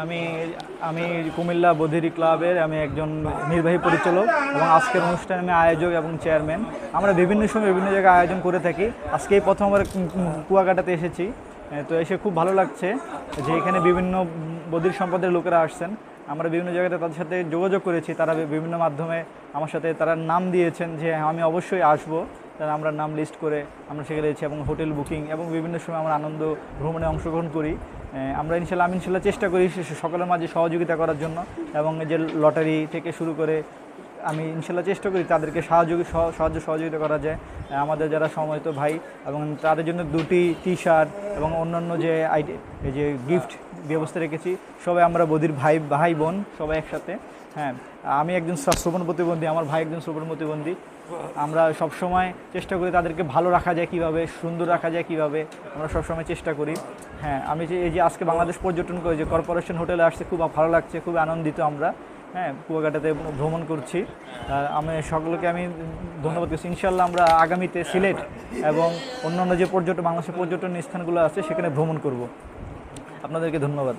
আমি আমি কুমিল্লা বধিরি ক্লাবের আমি একজন নির্বাহী পরিচালক এবং আজকের অনুষ্ঠানে আমি আয়োজক এবং চেয়ারম্যান। আমরা বিভিন্ন সময় বিভিন্ন জায়গায় আয়োজন করে থাকি। আজকে এই প্রথম আমরা কু- কু- কুয়াকাটাতে এসেছি। তো এসে খুব ভালো লাগছে যে এখানে বিভিন্ন বধির সম্পদের লোকেরা আসছেন। আমরা বিভিন্ন জায়গাতে তাদের সাথে যোগাযোগ করেছি। তারা বিভিন্ন মাধ্যমে আমার সাথে তারা নাম দিয়েছেন যে হ্যাঁ, আমি অবশ্যই আসব। তারা আমরা নাম লিস্ট করে আমরা সেখানে গেছি এবং হোটেল বুকিং এবং বিভিন্ন সময় আমরা আনন্দ ভ্রমণে অংশগ্রহণ করি। আমরা ইনশাল্লাহ আমি ইনশাল্লাহ চেষ্টা করি সকলের মাঝে সহযোগিতা করার জন্য এবং যে লটারি থেকে শুরু করে আমি ইনশাল্লাহ চেষ্টা করি তাদেরকে সাহায্য সহ- সাহায্য সহযোগিতা করা যায়। আমাদের যারা সম্মানিত ভাই এবং তাদের জন্য দুটি টি শার্ট এবং অন্যান্য যে এই যে গিফট ব্যবস্থা রেখেছি, সবাই আমরা বদির ভাই ভাই বোন সবাই একসাথে। হ্যাঁ আমি একজন শ্রবণ প্রতিবন্ধী, আমার ভাই একজন শ্রবণ প্রতিবন্ধী। আমরা সবসময় চেষ্টা করি তাদেরকে ভালো রাখা যায় কীভাবে, সুন্দর রাখা যায় কীভাবে, আমরা সবসময় চেষ্টা করি। হ্যাঁ আমি যে, এই যে আজকে বাংলাদেশ পর্যটন করে যে কর্পোরেশন হোটেলে আসছে, খুব ভালো লাগছে খুব আনন্দিত আমরা। হ্যাঁ কুয়াকাটাতে ভ্রমণ করছি। আমি সকলকে আমি ধন্যবাদ করছি। ইনশাল্লাহ আমরা আগামীতে সিলেট এবং অন্যান্য যে পর্যটন, বাংলাদেশের পর্যটন স্থানগুলো আছে, সেখানে ভ্রমণ করব। আপনাদেরকে ধন্যবাদ।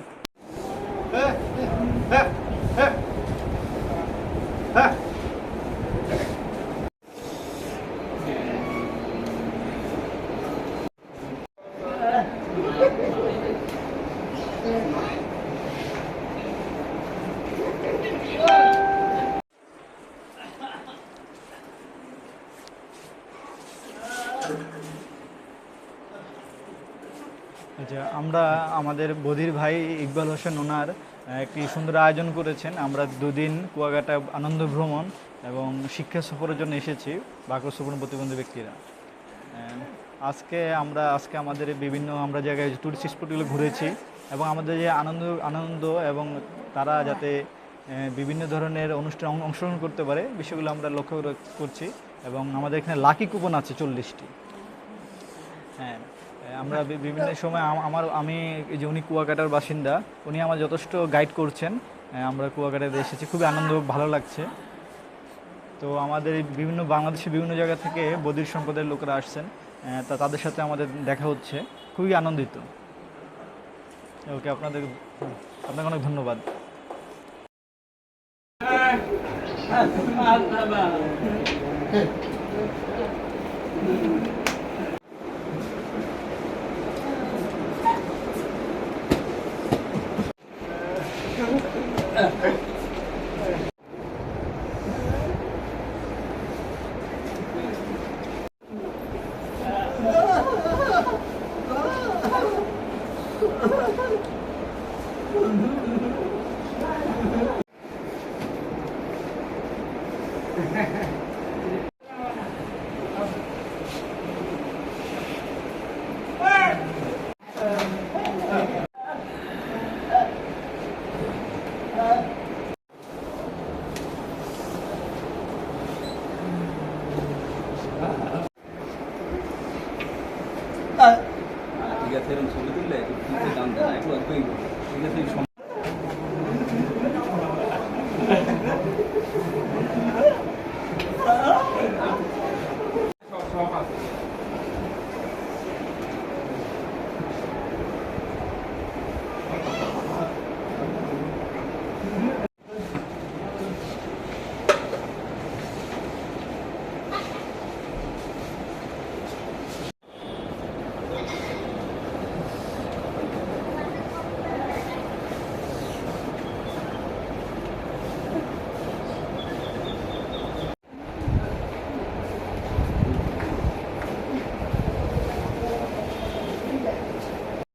আচ্ছা আমরা আমাদের বধির ভাই ইকবাল হোসেন ওনার একটি সুন্দর আয়োজন করেছেন। আমরা দুদিন কুয়াকাটা আনন্দ ভ্রমণ এবং শিক্ষা সফরের জন্য এসেছি, বাকর সুবর্ণ প্রতিবন্ধী ব্যক্তিরা। আজকে আমরা, আজকে আমাদের বিভিন্ন আমরা জায়গায় টুরিস্ট স্পটগুলো ঘুরেছি এবং আমাদের যে আনন্দ আনন্দ এবং তারা যাতে বিভিন্ন ধরনের অনুষ্ঠান অংশগ্রহণ করতে পারে, বিষয়গুলো আমরা লক্ষ্য করছি এবং আমাদের এখানে লাকি কুপন আছে চল্লিশটি। হ্যাঁ আমরা বিভিন্ন সময় আমার, আমি যে উনি কুয়াকাটার বাসিন্দা, উনি আমার যথেষ্ট গাইড করছেন। আমরা কুয়াকাটাতে এসেছি, খুবই আনন্দ, ভালো লাগছে। তো আমাদের বিভিন্ন, বাংলাদেশের বিভিন্ন জায়গা থেকে বদির সম্প্রদায়ের লোকেরা আসছেন। তা তাদের সাথে আমাদের দেখা হচ্ছে, খুবই আনন্দিত। ওকে, আপনাদের, আপনাকে অনেক ধন্যবাদ। Ha ha ha. টাকায় ঠিক আছে এরকম ছবি তুললে দাম দেয় একটু অল্পই ঠিক আছে